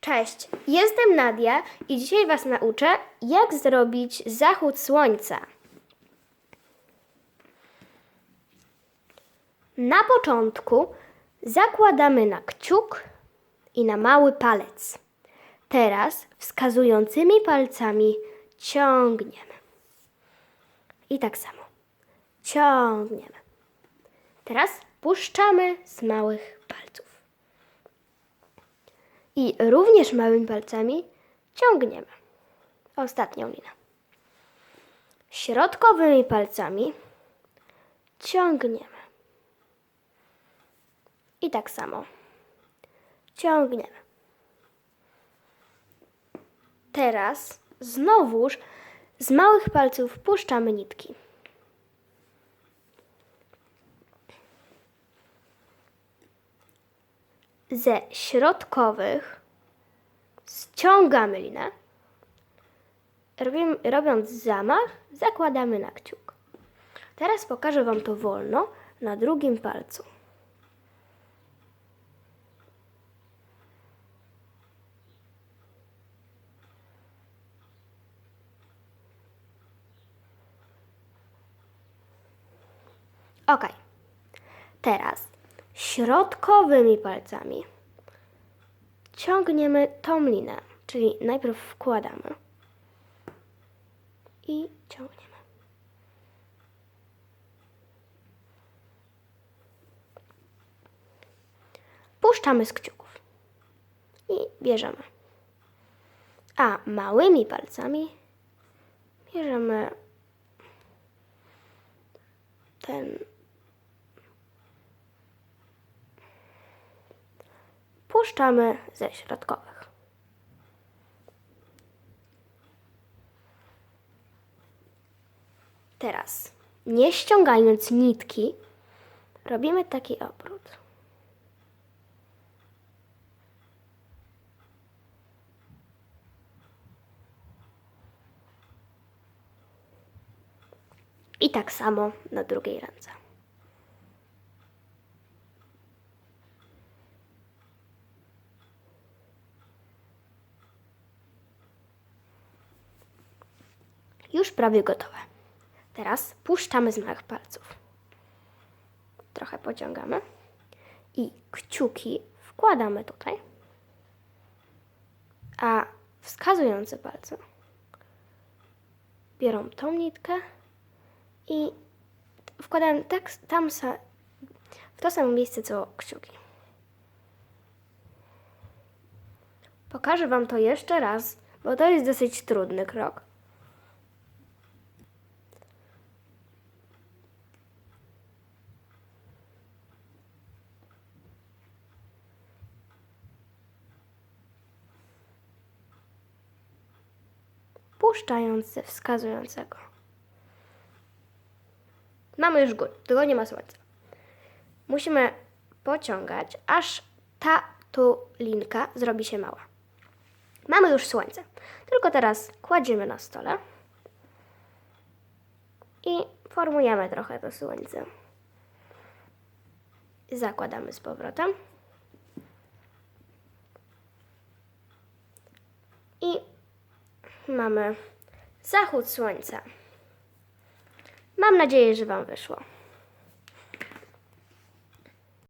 Cześć, jestem Nadia i dzisiaj Was nauczę, jak zrobić zachód słońca. Na początku zakładamy na kciuk i na mały palec. Teraz wskazującymi palcami ciągniemy. I tak samo. Ciągniemy. Teraz puszczamy z małych palców. I również małymi palcami ciągniemy ostatnią linę. Środkowymi palcami ciągniemy. I tak samo ciągniemy. Teraz znowuż z małych palców puszczamy nitki. Ze środkowych ściągamy linę. Robimy, robiąc zamach, zakładamy na kciuk. Teraz pokażę Wam to wolno na drugim palcu. Ok. Teraz środkowymi palcami ciągniemy tą linę, czyli najpierw wkładamy i ciągniemy. Puszczamy z kciuków i bierzemy. A małymi palcami bierzemy ten puszczamy ze środkowych. Teraz, nie ściągając nitki, robimy taki obrót. I tak samo na drugiej ręce. Już prawie gotowe. Teraz puszczamy z małych palców. Trochę pociągamy i kciuki wkładamy tutaj, a wskazujące palce biorą tą nitkę i wkładają tak, tam w to samo miejsce co kciuki. Pokażę Wam to jeszcze raz, bo to jest dosyć trudny krok. Puszczając ze wskazującego. Mamy już gór, tylko nie ma słońca. Musimy pociągać, aż ta tu linka zrobi się mała. Mamy już słońce, tylko teraz kładziemy na stole i formujemy trochę to słońce. Zakładamy z powrotem. I mamy zachód słońca. Mam nadzieję, że Wam wyszło.